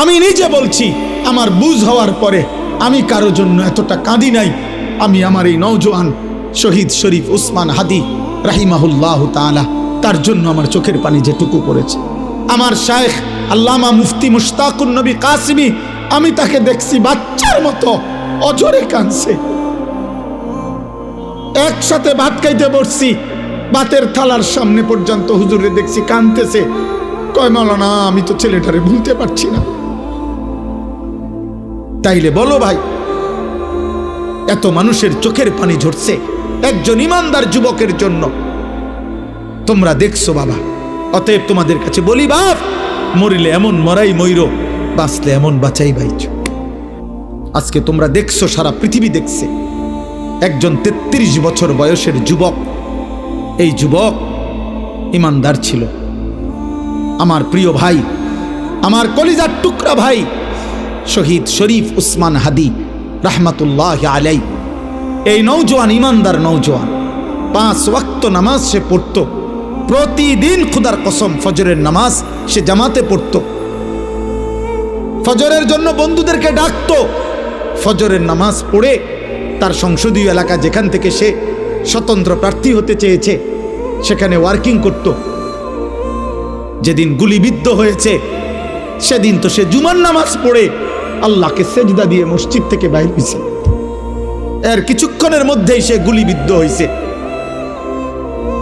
আমি নিজে বলছি, আমার বুঝ হওয়ার পরে আমি কারও জন্য এতটা কাঁদি নাই। আমি আমার এই নৌজওয়ান শহীদ শরীফ উসমান হাদি রাহিমাহুল্লাহ তাআলা, তার জন্য আমার চোখের পানি যেটুকু পড়েছে। আমার শায়েখ আল্লামা মুফতি মুশতাকুন নবী কাসিমি, আমি তাকে দেখছি বাচ্চার মতো অজরে কাঁদছে। একসাথে ভাত খাইতে বসছি বাতের থালার সামনে পর্যন্ত হুজুরে দেখছি কানতেছে কয়, মাওলানা, আমি তো ছেলেটারে ভুলতে পারছি না। তাইলে বলো ভাই, এত মানুষের চোখের পানি ঝরছে একজন ইমানদার যুবকের জন্য। তোমরা দেখছ বাবা, অতএব তোমাদের কাছে বলি বাপ, মরিলে এমন মরাই ময়ূর বাঁচলে এমন বাঁচাই বাইছ আজকে তোমরা দেখছ সারা পৃথিবী দেখছে, একজন তেত্রিশ বছর বয়সের যুবক। এই যুবক ইমানদার ছিল। আমার প্রিয় ভাই, আমার কলিজার টুকরা ভাই শহীদ শরীফ উসমান হাদি, রাহমাতুল্লাহ আলাই এই নৌজওয়ান ইমানদার নৌজওয়ান পাঁচ ওয়াক্ত নামাজ সে পড়তো। প্রতিদিন খুদার কসম, ফজরের নামাজ সে জামাতে পড়তো। ফজরের জন্য বন্ধুদেরকে ডাকতো। ফজরের নামাজ পড়ে তার সংসদীয় এলাকা যেখান থেকে সে স্বতন্ত্র প্রার্থী হতে চেয়েছে, সেখানে ওয়ার্কিং করত। যেদিন গুলিবিদ্ধ হয়েছে সেদিন তো সে জুমার নামাজ পড়ে আল্লাহকে সেজদা দিয়ে মসজিদ থেকে বাইর হয়েছে এর কিছুক্ষণের মধ্যেই সে গুলিবিদ্ধ হয়েছে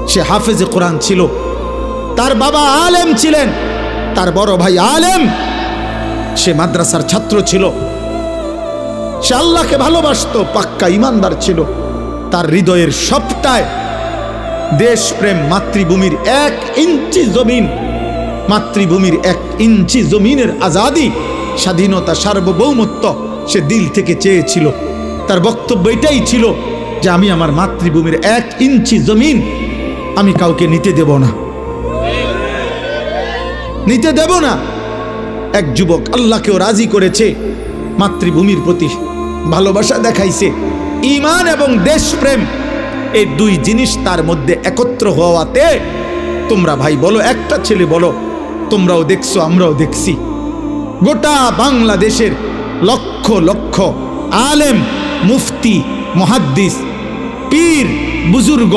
সে হাফেজে কোরআন ছিল। তার বাবা আলেম ছিলেন। তার বড় ভাই আলেম। সে মাদ্রাসার ছাত্র ছিল। সে আল্লাহকে ভালোবাসতো, পাক্কা ইমানদার ছিল। তার হৃদয়ের সবটায় দেশপ্রেম মাতৃভূমির এক ইঞ্চি জমিন মাতৃভূমির এক ইঞ্চি জমিনের আজাদি। স্বাধীনতা সার্বভৌমত্ব সে দিল থেকে চেয়েছিল। তার বক্তব্য এটাই ছিল যে আমি আমার মাতৃভূমির এক ইঞ্চি জমিন আমি কাউকে নিতে দেব না। নিতে দেব না। এক যুবক আল্লাহকেও রাজি করেছে, মাতৃভূমির প্রতি ভালোবাসা দেখাইছে। ইমান এবং দেশপ্রেম, এই দুই জিনিস তার মধ্যে একত্র হওয়াতে তোমরা ভাই বলো, একটা ছেলে বলো তোমরাও দেখছ, আমরাও দেখছি। গোটা বাংলাদেশের লক্ষ লক্ষ আলেম, মুফতি, মহাদ্দিস, পীর, বুজুর্গ,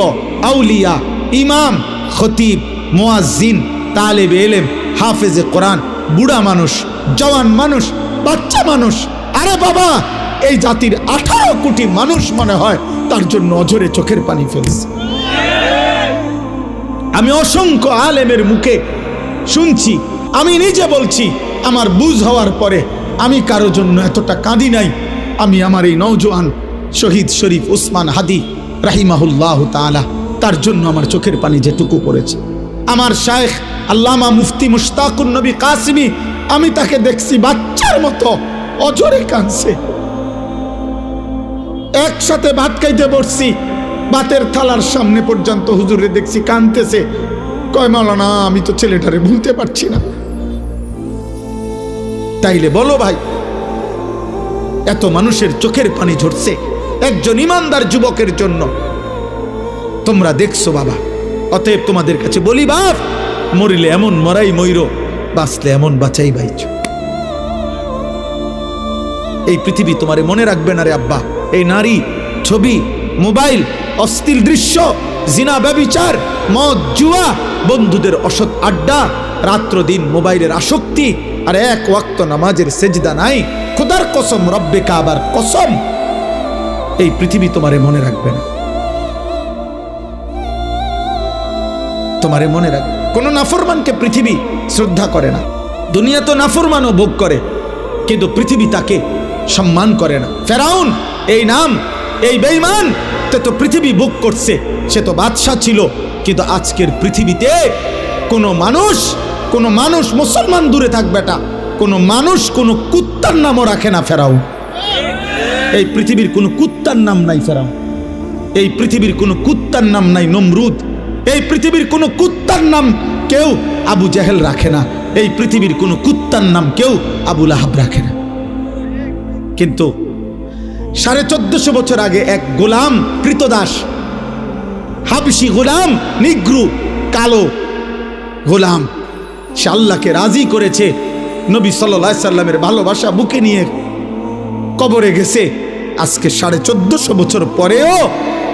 আউলিয়া, ইমাম, খতিব, মোয়াজ্জিন, তালেব এলেম, হাফেজে কোরআন, বুড়া মানুষ, জওয়ান মানুষ, বাচ্চা মানুষ। আরে বাবা, এই জাতির আঠারো কোটি মানুষ মনে হয় তার জন্য অজরে চোখের পানি ফেলছে। আমি অসংখ্য আলেমের মুখে শুনছি, আমি নিজে বলছি, আমার বুঝ হওয়ার পরে আমি কারও জন্য এতটা কাঁদি নাই। আমি আমার এই নৌজওয়ান শহীদ শরীফ উসমান হাদি রাহিমাহুল্লাহ তাআলা, তার জন্য আমার চোখের পানি যেটুকু পড়েছে। আমার শায়েখ আল্লামা মুফতি মুশতাকুন নবী কাসিমি, আমি তাকে দেখছি বাচ্চার মতো, অজরে কাঁদছে। একসাথে ভাত খাইতে বসছি, ভাতের থালার সামনে পর্যন্ত হুজুরে দেখছি কানতেছে কয়, মাওলানা, আমি তো ছেলেটারে ভুলতে পারছি না। তাইলে বলো ভাই, এত মানুষের চোখের পানি ঝরছে একজন ইমানদার যুবকের জন্য। তোমরা দেখছ বাবা, অতএব তোমাদের কাছে বলি, বাপ, মরিলে এমন মরাই ময়ূর বাঁচলে এমন বাঁচাই বাইছ এই পৃথিবী তোমারে মনে রাখবে না রে আব্বা। এই নারী, ছবি, মোবাইল, অস্থির দৃশ্য জিনা, ব্যবিচার, মদ, জুয়া, বন্ধুদের অসৎ আড্ডা রাত্র দিন মোবাইলের আসক্তি, আর এক ওয়াক্ত নামাজের সেজদা নাই। খোদার কসম, রব্বে কাবার কসম, এই পৃথিবী তোমারে মনে রাখবে না। তোমারে মনে রাখ, কোনো নাফরমানকে পৃথিবী শ্রদ্ধা করে না। দুনিয়া তো নাফরমানও ভোগ করে, কিন্তু পৃথিবী তাকে সম্মান করে না। ফেরাউন, এই নাম, এই বেইমান তে তো পৃথিবী ভোগ করছে। সে তো বাদশাহ ছিল, কিন্তু আজকের পৃথিবীতে কোনো মানুষ কোনো মানুষ মুসলমান দূরে থাক বেটা, কোনো মানুষ কোনো কুত্তার নামও রাখে না ফেরাও। এই পৃথিবীর কোনো কুত্তার নাম নাই ফেরাউন এই পৃথিবীর কোনো কুত্তার নাম নাই নমরুদ। এই পৃথিবীর কোনো কুত্তার নাম কেউ আবু জাহেল রাখে না। এই পৃথিবীর কোনো কুত্তার নাম কেউ আবুল আহাব রাখে না। কিন্তু সাড়ে চোদ্দশো বছর আগে এক গোলাম কৃতদাস হাবসি গোলাম, নিগ্রু, কালো গোলাম, সে আল্লাহকে রাজি করেছে। নবী সাল্লাহ সাল্লামের ভালোবাসা বুকে নিয়ে কবরে গেছে। আজকে সাড়ে চোদ্দশো বছর পরেও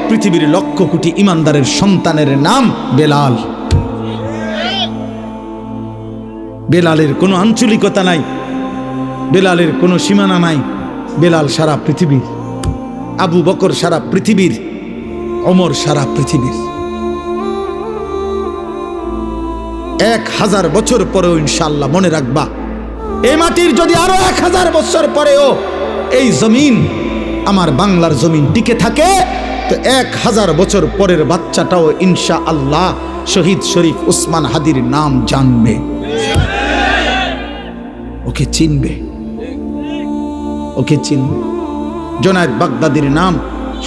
পৃথিবীর লক্ষ কোটি ইমানদারের সন্তানের নাম বেলাল। বেলালের কোনো আঞ্চলিকতা নাই, বেলালের কোনো সীমানা নাই। বেলাল সারা পৃথিবীর, আবু বকর সারা পৃথিবীর অমর সারা পৃথিবীর। এক হাজার বছর পরেও ইনশাল্লাহ মনে রাখবা এই মাটির যদি আরও এক হাজার বছর পরেও এই জমিন, আমার বাংলার জমিন টিকে থাকে, তো এক হাজার বছর পরের বাচ্চাটাও ইনশা আল্লাহ শহীদ শরীফ উসমান হাদির নাম জানবে। ওকে চিনবে। ওকে চিনবে জোনায়দ বাগদাদির নাম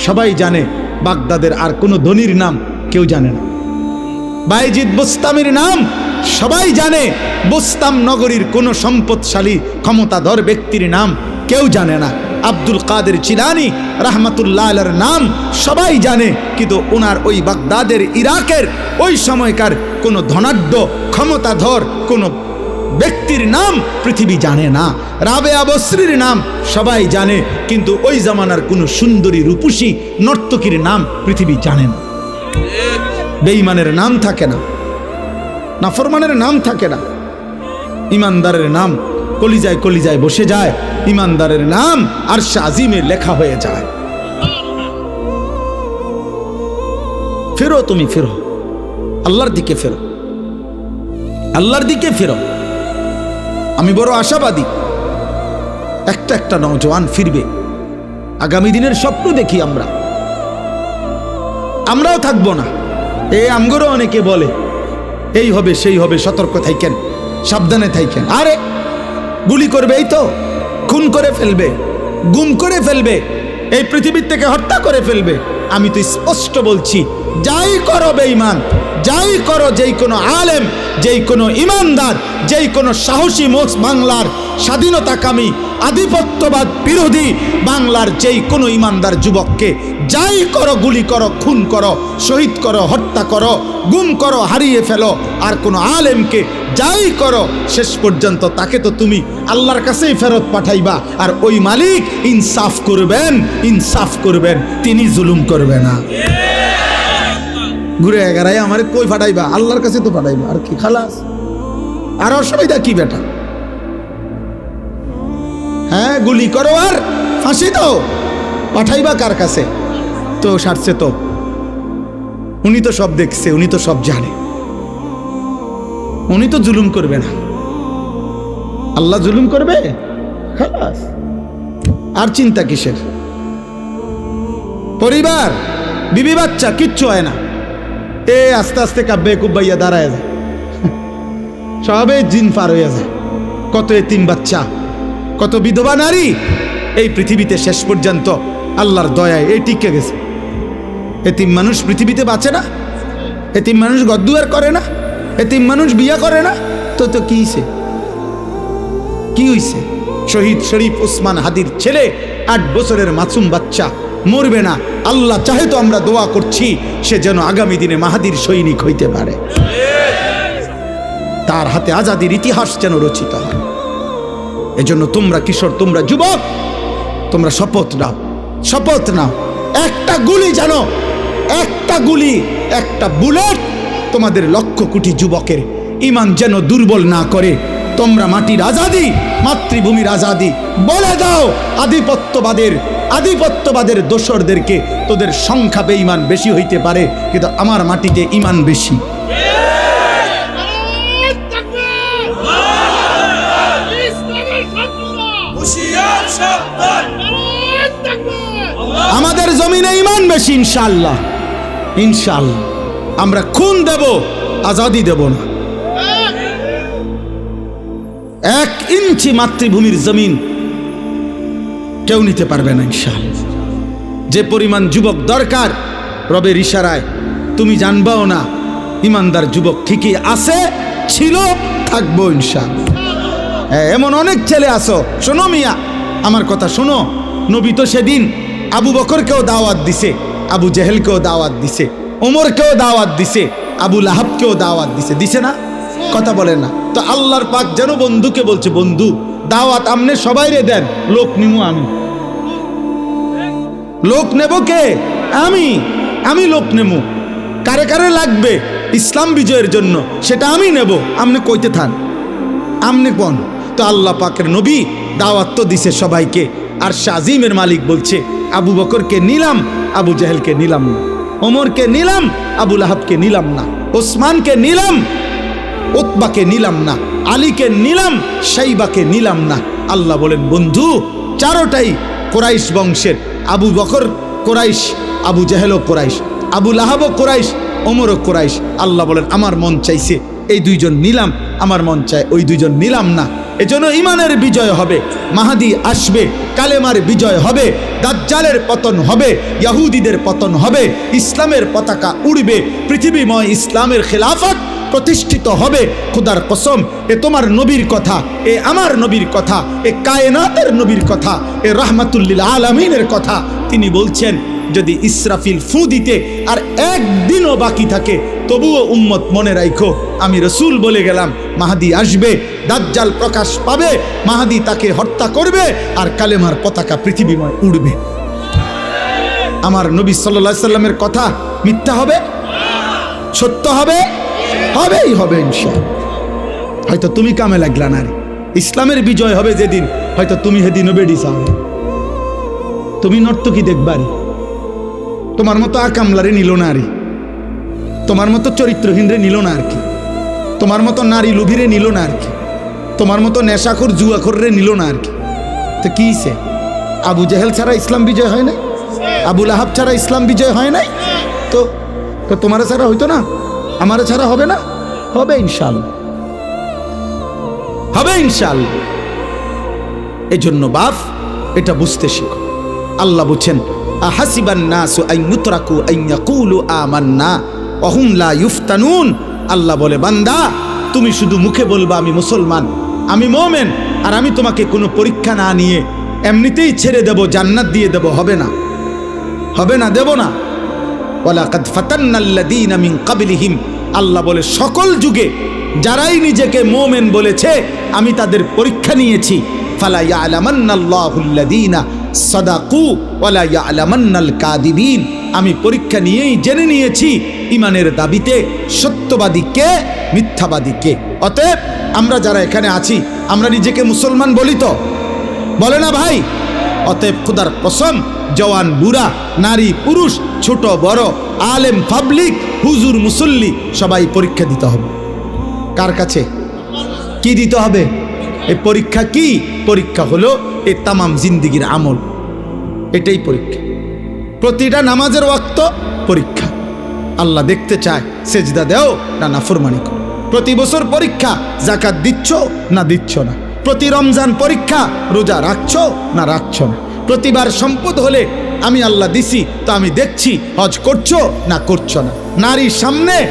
সবাই জানে, বাগদাদের আর কোনো ধনির নাম কেউ জানে না। বাইজিদ বোস্তামের নাম সবাই জানে, বোস্তাম নগরীর কোনো সম্পদশালী, ক্ষমতাধর ব্যক্তির নাম কেউ জানে না। আব্দুল কাদের চিলানি রাহমাতুল্লাহ নাম সবাই জানে, কিন্তু ওনার ওই বাগদাদের ইরাকের ওই সময়কার কোনো ধনাঢ্য, ক্ষমতাধর কোনো ব্যক্তির নাম পৃথিবী জানে না। রাবে আবশ্রীর নাম সবাই জানে, কিন্তু ওই জামানার কোনো সুন্দরী রূপসী নর্তকীর নাম পৃথিবী জানে না। বেঈমানের নাম থাকে না, নাফরমানের নাম থাকে না। ইমানদারের নাম কলিজায় কলিজায় বসে যায়, ইমানদারের নাম আর আজিমে লেখা হয়ে যায়। ফেরো তুমি, ফেরো। আল্লাহর দিকে ফেরো। আল্লাহর দিকে ফেরো। আমি বড় আশাবাদী। একটা একটা নওজোয়ান ফিরবে। আগামী দিনের স্বপ্ন দেখি আমরা। আমরাও থাকব না। এই আমগরও অনেকে বলে, এই হবে, সেই হবে, সতর্ক থাইকেন, সাবধানে থাইকেন। আরে, গুলি করবে এই তো। খুন করে ফেলবে, গুম করে ফেলবে, এই পৃথিবীর থেকে হত্যা করে ফেলবে। আমি তো স্পষ্ট বলছি, যাই করো বেঈমান। যাই করো, যেই কোনো আলেম, যেই কোনো ইমানদার, যেই কোনো সাহসী মোস বাংলার স্বাধীনতাকামী, আধিপত্যবাদ বিরোধী বাংলার যেই কোনো ইমানদার যুবককে যাই করো, গুলি করো, খুন করো, শহীদ করো, হত্যা করো, গুম করো, হারিয়ে ফেলো, আর কোনো আলেমকে যাই করো, শেষ পর্যন্ত তাকে তো তুমি আল্লাহর কাছেই ফেরত পাঠাইবা, আর ওই মালিক ইনসাফ করবেন ইনসাফ করবেন, তিনি জুলুম করবে না। ঘুরে এগারাই আমার কই ফাটাইবা? আল্লাহর কাছে তো ফাটাইবা। আর কি খালাস? আর অসুবিধা কি বেটা? হ্যাঁ গুলি করো আর ফাঁসি দাও। পাঠাইবা কার কাছে? তো সারছে তো। উনি তো সব দেখছে, উনি তো সব জানে। উনি তো জুলুম করবে না। আল্লাহ জুলুম করবে? খালাস। আর চিন্তা কিসের? পরিবার, বিবি বাচ্চা, কিচ্ছু হয় না। এ, আস্তে আস্তে কাব্যে কুব্বাইয়া দাঁড়ায় যায়। সবে জিন পার হইয়া যায়। কত এতিম বাচ্চা, কত বিধবা নারী, এই পৃথিবীতে শেষ পর্যন্ত আল্লাহর দয়ায় এই টিকে গেছে। এতিম মানুষ পৃথিবীতে বাঁচে না এতিম মানুষ গদ্দুয়ার করে না এতিম মানুষ বিয়া করে না, তো তো কি হইছে? কি হইছে? শহীদ শরীফ ওসমান হাদির ছেলে, আট বছরের মাসুম বাচ্চা, মরবে না। আল্লাহ চাহে তো আমরা দোয়া করছি, সে যেন আগামী দিনে মাহাদির সৈনিক হইতে পারে। তার হাতে আজাদির ইতিহাস যেন রচিত হয়। এজন্য তোমরা কিশোর, তোমরা যুবক, তোমরা শপথ নাও শপথ নাও। একটা গুলি যেন, একটা গুলি, একটা বুলেট তোমাদের লক্ষ কোটি যুবকের ইমান যেন দুর্বল না করে। তোমরা মাটির আজাদি, মাতৃভূমির আজাদি, বলে দাও আধিপত্যবাদের আধিপত্যবাদের দোসরদেরকে তোদের সংখ্যা বেঈমান বেশি হইতে পারে, কিন্তু আমার মাটিতে ইমান বেশি। আমাদের জমিনে ইমান বেশি ইনশাল্লাহ ইনশাল্লাহ আমরা খুন দেব, আজাদি দেব না। এক ইঞ্চি মাতৃভূমির জমিন কেউ নিতে পারবে না ইনশাল্লাহ যে পরিমাণ যুবক দরকার রবের ইশারায় তুমি জানবাও না ইমানদার যুবক ঠিকই আছে ছিল থাকব ইনশাল্লাহ হ্যাঁ, এমন অনেক ছেলে আসো শোনো মিয়া আমার কথা শোনো। নবী তো সেদিন আবু বকরকেও দাওয়াত দিছে আবু জেহেলকেও দাওয়াত দিছে ওমরকেও দাওয়াত দিছে আবু লাহাবকেও দাওয়াত দিছে। দিছে না? কথা বলে না। তো আল্লাহর পাক যেন বন্ধুকে বলছে বন্ধু দাওয়াত আমনে সবাই রে দেন, লোক নিমু আমি। লোক নেব কে? আমি আমি লোক নেব। কারে কারে লাগবে ইসলাম বিজয়ের জন্য, সেটা আমি নেব, আমনে কইতে থান। আমনে কোন? তো আল্লাহ পাকের নবী দাওয়াত তো দিছে সবাইকে, আর শাজিমের মালিক বলছে, আবু বকরকে নিলাম, আবু জাহেলকে নিলাম না। ওমরকে নিলাম আবুল আহাবকে নিলাম না। ওসমানকে নিলাম উতবাকে নিলাম না, আলীকে নিলাম, সাইবাকে নিলাম না। আল্লাহ বলেন, বন্ধু, চারোটাই কোরাইশ বংশের। আবু বকর কোরাইশ, আবু জাহেলও কোরাইশ, আবু লাহাবও কোরাইশ, ওমরও কোরাইশ। আল্লাহ বলেন, আমার মন চাইছে, এই দুইজন নিলাম, আমার মন চায় ওই দুইজন নিলাম না। এজন্য ইমানের বিজয় হবে, মাহাদি আসবে, কালেমার বিজয় হবে, দাজ্জালের পতন হবে, ইয়াহুদিদের পতন হবে, ইসলামের পতাকা উড়বে, পৃথিবীময় ইসলামের খেলাফত প্রতিষ্ঠিত হবে। খুদার কসম, এ তোমার নবীর কথা, এ আমার নবীর কথা, এ কায়নাতের নবীর কথা, এ রহমাতুল্লিল আলমিনের কথা। তিনি বলছেন যদি ইসরাফিল ফু দিতে আর একদিনও বাকি থাকে, তবুও উম্মত মনে রাখো আমি রসুল বলে গেলাম, মাহাদি আসবে, দাজ্জাল প্রকাশ পাবে, মাহাদি তাকে হত্যা করবে আর কালেমার পতাকা পৃথিবীময় উড়বে। আমার নবী সাল্লা সাল্লামের কথা মিথ্যা হবে? সত্য হবে? হবেই হবে ইনশাআল্লাহ। হয়তো তুমি কামে লাগলা না ইসলামের বিজয় হবে যেদিন, হয়তো তুমি সেদিনও বেডি চাও তুমি নর্তকি দেখবারি তোমার মতো আকামলারে নিল না রে তোমার মতো চরিত্রহীন রে নিল না আর কি। তোমার মতো নারী লুভিরে নিল না আর কি। তোমার মতো নেশাখোর জুয়াখোর রে নিল না আর কি। তো কি সে আবু জাহেল ছাড়া ইসলাম বিজয় হয় নাই? আবুল আহাব ছাড়া ইসলাম বিজয় হয় নাই? তো তো তোমার ছাড়া হইতো না? আমার ছাড়া হবে না? হবে ইনশাল্লাহ হবে ইনশাল্লাহ এই জন্য বাপ, এটা বুঝতে শিখো। আল্লাহ বুঝছেন আহাসিবান নাসু আই ইউতরাকু আই ইয়াকুলু আমান্না। অহুম লা ইউফতানুন। আল্লাহ বলে, বান্দা, তুমি শুধু মুখে বলবা আমি মুসলমান, আমি মোমেন, আর আমি তোমাকে কোনো পরীক্ষা না নিয়ে এমনিতেই ছেড়ে দেব, জান্নাত দিয়ে দেব, হবে না। হবে না, দেব না। ওয়ালাকাদ ফাতান্নাল্লাযীনা মিন ক্বাবলিহিম আল্লাহ বলে, সকল যুগে যারাই নিজেকে মোমেন বলেছে, আমি তাদের পরীক্ষা নিয়েছি। ফালা ইয়ালামান্নাল্লাহুল্লাযীনা সাদাকু ওয়ালা ইয়ালামান্নাল কাযিবিন আমি পরীক্ষা নিয়েই জেনে নিয়েছি ইমানের দাবিতে সত্যবাদী কে, মিথ্যাবাদী কে। অতএব আমরা যারা এখানে আছি, আমরা নিজেকে মুসলমান বলি তো। বলে না ভাই? অতএব খুদার কসম, জওয়ান, বুড়া, নারী, পুরুষ, ছোট, বড়, আলেম, পাবলিক, হুজুর, মুসল্লি, সবাই পরীক্ষা দিতে হবে। কার কাছে? কি দিতে হবে? এই পরীক্ষা কি? পরীক্ষা হলো এই তামাম জিন্দিগির আমল। এটাই পরীক্ষা। প্রতিটা নামাজের ওয়াক্ত পরীক্ষা। আল্লাহ দেখতে চায়, সেজদা দেও না নাফরমানি করো। প্রতি বছর পরীক্ষা জাকাত দিচ্ছ না দিচ্ছ না। প্রতি রমজান পরীক্ষা, রোজা রাখছ না রাখছো না। প্রতিবার সম্পদ হলে আমি আল্লাহ দিছি, তো আমি দেখছি হজ করছ না করছ না। নারীর সামনে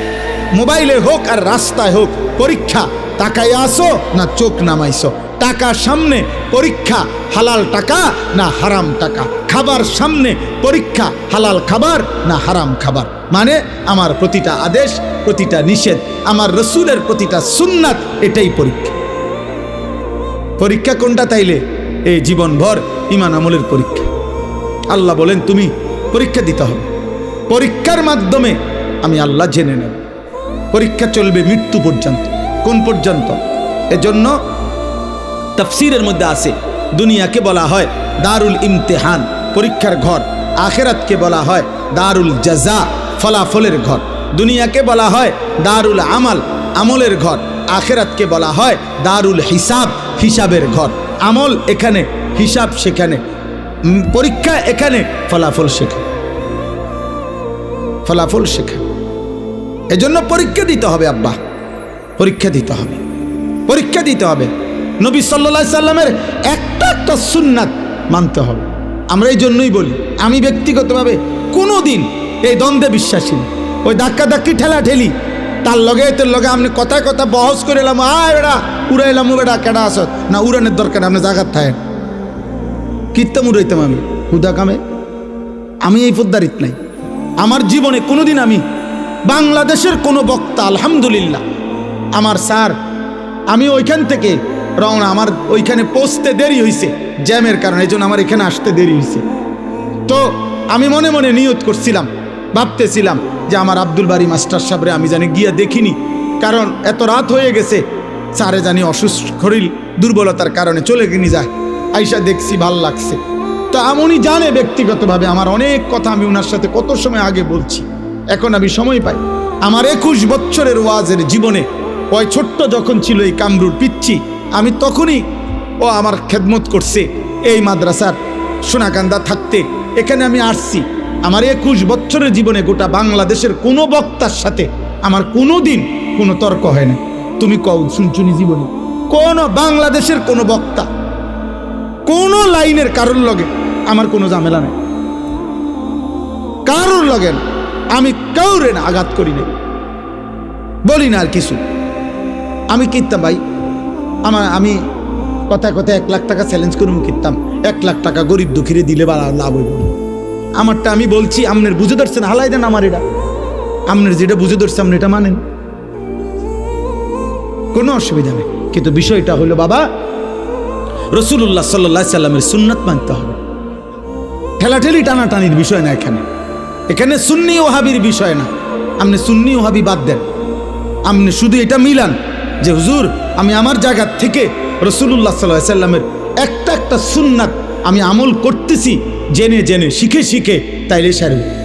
মোবাইলে হোক আর রাস্তায় হোক পরীক্ষা তাকায় আসো না চোখ নামাইছো? টাকা সামনে পরীক্ষা হালাল টাকা না হারাম টাকা? খাবার সামনে পরীক্ষা হালাল খাবার না হারাম খাবার? মানে আমার প্রতিটা আদেশ, প্রতিটা নিষেধ, আমার রসুলের প্রতিটা সুন্নাত এটাই পরীক্ষা। পরীক্ষা কোনটা তাইলে? এই জীবনভর ইমান আমলের পরীক্ষা। আল্লাহ বলেন, তুমি পরীক্ষা দিতে হবে। পরীক্ষার মাধ্যমে আমি আল্লাহ জেনে নেব। পরীক্ষা চলবে মৃত্যু পর্যন্ত। কোন পর্যন্ত? এজন্য তফসিরের মধ্যে আছে, দুনিয়াকে বলা হয় দারুল ইমতেহান, পরীক্ষার ঘর। আখেরাতকে বলা হয় দারুল জাজা, ফলাফলের ঘর। দুনিয়াকে বলা হয় দারুল আমাল, আমলের ঘর। আখেরাতকে বলা হয় দারুল হিসাব, হিসাবের ঘর। আমল এখানে, হিসাব সেখানে। পরীক্ষা এখানে, ফলাফল শেখা ফলাফল শেখা এজন্য পরীক্ষা দিতে হবে, আব্বা। পরীক্ষা দিতে হবে। পরীক্ষা দিতে হবে। নবী সাল্লা সাল্লামের একটা একটা সুন্নাত মানতে হবে। আমরা এই জন্যই বলি, আমি ব্যক্তিগতভাবে কোনো দিন এই দ্বন্দ্বে বিশ্বাসী। ওই ধাক্কা ধাক্কি ঠেলা ঠেলি তার লগে তোর লগে আপনি কথায় কথা বহস করে এলাম, আয় বেড়া উড়াইলাম বেড়া, কেডা আসত না, উড়ানের দরকার আপনি জাগাত থাকেন। কীর্তন উড়াইতাম আমি, হুদা কামে। আমি এই পদ্মারিত নাই। আমার জীবনে কোনোদিন আমি বাংলাদেশের কোনো বক্তা, আলহামদুলিল্লাহ আমার স্যার, আমি ওইখান থেকে রওনা, আমার ওইখানে পৌঁছতে দেরি হয়েছে জ্যামের কারণে, এই আমার এখানে আসতে দেরি হয়েছে তো আমি মনে মনে নিয়ত করছিলাম, ভাবতেছিলাম যে আমার আব্দুল বাড়ি মাস্টার সাহেবরে আমি জানি গিয়া দেখিনি, কারণ এত রাত হয়ে গেছে, স্যারে জানি অসুস্থ শরীর দুর্বলতার কারণে চলে গিনি যায়, আইসা দেখছি ভালো লাগছে। তা আমি উনি জানে ব্যক্তিগতভাবে আমার অনেক কথা, আমি ওনার সাথে কত সময় আগে বলছি, এখন আমি সময় পাই। আমার একুশ বছরের ওয়াজের জীবনে ওই ছোট্ট যখন ছিল এই কামরুর পিচ্ছি, আমি তখনই ও আমার খেদমত করছে এই মাদ্রাসার সোনাকান্দা থাকতে। এখানে আমি আসছি। আমার একুশ বছরের জীবনে গোটা বাংলাদেশের কোনো বক্তার সাথে আমার কোনো দিন কোনো তর্ক হয় না। তুমি কও, শুনছুনি জীবনে, কোন বাংলাদেশের কোনো বক্তা, কোনো লাইনের কারোর লগে আমার কোনো ঝামেলা নেই। কারোর লগে। আমি কাউরে না আঘাত করি না বলি না আর কিছু। আমি কিনতাম ভাই। আমার আমি কথায় কথায় এক লাখ টাকা চ্যালেঞ্জ করুম কিনতাম। এক লাখ টাকা গরিব দুঃখীরে দিলে বা লাভ হইব আমারটা আমি বলছি আমনের বুঝে ধরছেন, হালাই দেন আমার এটা। আমনের যেটা বুঝে ধরছে, আপনি এটা মানেন। কোনো অসুবিধা নেই। কিন্তু বিষয়টা হলো, বাবা রসুল্লাহ সাল্লাহ সাল্লামের সুন্নাত মানতে হবে। ঠেলাঠেলি টানাটানির বিষয় না এখানে। এখানে সুন্নি ওহাবির বিষয় না। আপনি সুন্নি ওহাবি বাদ দেন। আপনি শুধু এটা মিলান। যে হুজুর, আমি আমার জায়গার থেকে রসুল্লাহ সাল্লাহ সাল্লামের একটা একটা সুন্নাত আমি আমল করতেছি, জেনে জেনে, শিখে শিখে, তাইলে সারবে